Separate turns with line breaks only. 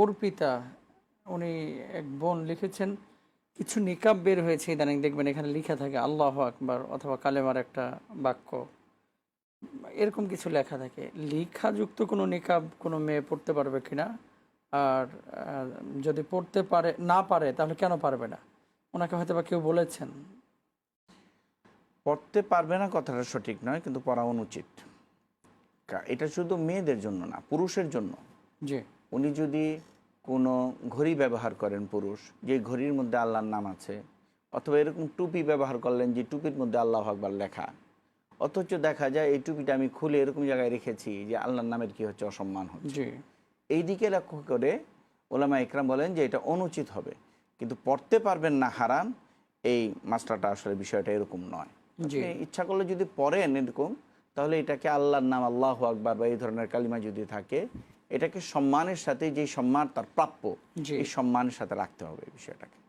অর্পিতা উনি এক বোন লিখেছেন কিছু নিকাব বের হয়েছে ইদানিং। দেখবেন এখানে লিখা থাকে আল্লাহ আকবার অথবা কালেমার একটা বাক্য। এরকম কিছু লেখা থাকে। লিখাযুক্ত কোনো নিকাব কোনো মেয়ে পড়তে পারবে কিনা? আর যদি পড়তে পারে না পারে তাহলে কেন পারবে না? ওনাকে হয়তো বা কেউ বলেছেন।
পড়তে পারবে না কথাটা সঠিক নয় কিন্তু পড়া অনুচিত। এটা শুধু মেয়েদের জন্য না পুরুষের জন্য।
জি।
উনি যদি কোনো ঘড়ি ব্যবহার করেন পুরুষ যে ঘড়ির মধ্যে আল্লাহর নাম আছে অথবা এরকম টুপি ব্যবহার করলেন যে টুপির মধ্যে আল্লাহ আকবার লেখা অথচ দেখা যায় এই টুপিটা আমি খুলে এরকম জায়গায় রেখেছি যে আল্লাহর নামের কি হচ্ছে অসম্মান হচ্ছে। এই দিকে লক্ষ্য করে ওলামা ইকরাম বলেন যে এটা অনুচিত হবে। কিন্তু পড়তে পারবেন না হারাম এই মাস্টারটা আসলে বিষয়টা এরকম নয়। ইচ্ছা করলে যদি পড়েন এরকম তাহলে এটাকে আল্লাহর নাম আল্লাহ আকবার বা এই ধরনের কালিমা যদি থাকে এটাকে সম্মানের সাথে যে সম্মান তার প্রাপ্য এই সম্মানের সাথে রাখতে হবে এই বিষয়টাকে।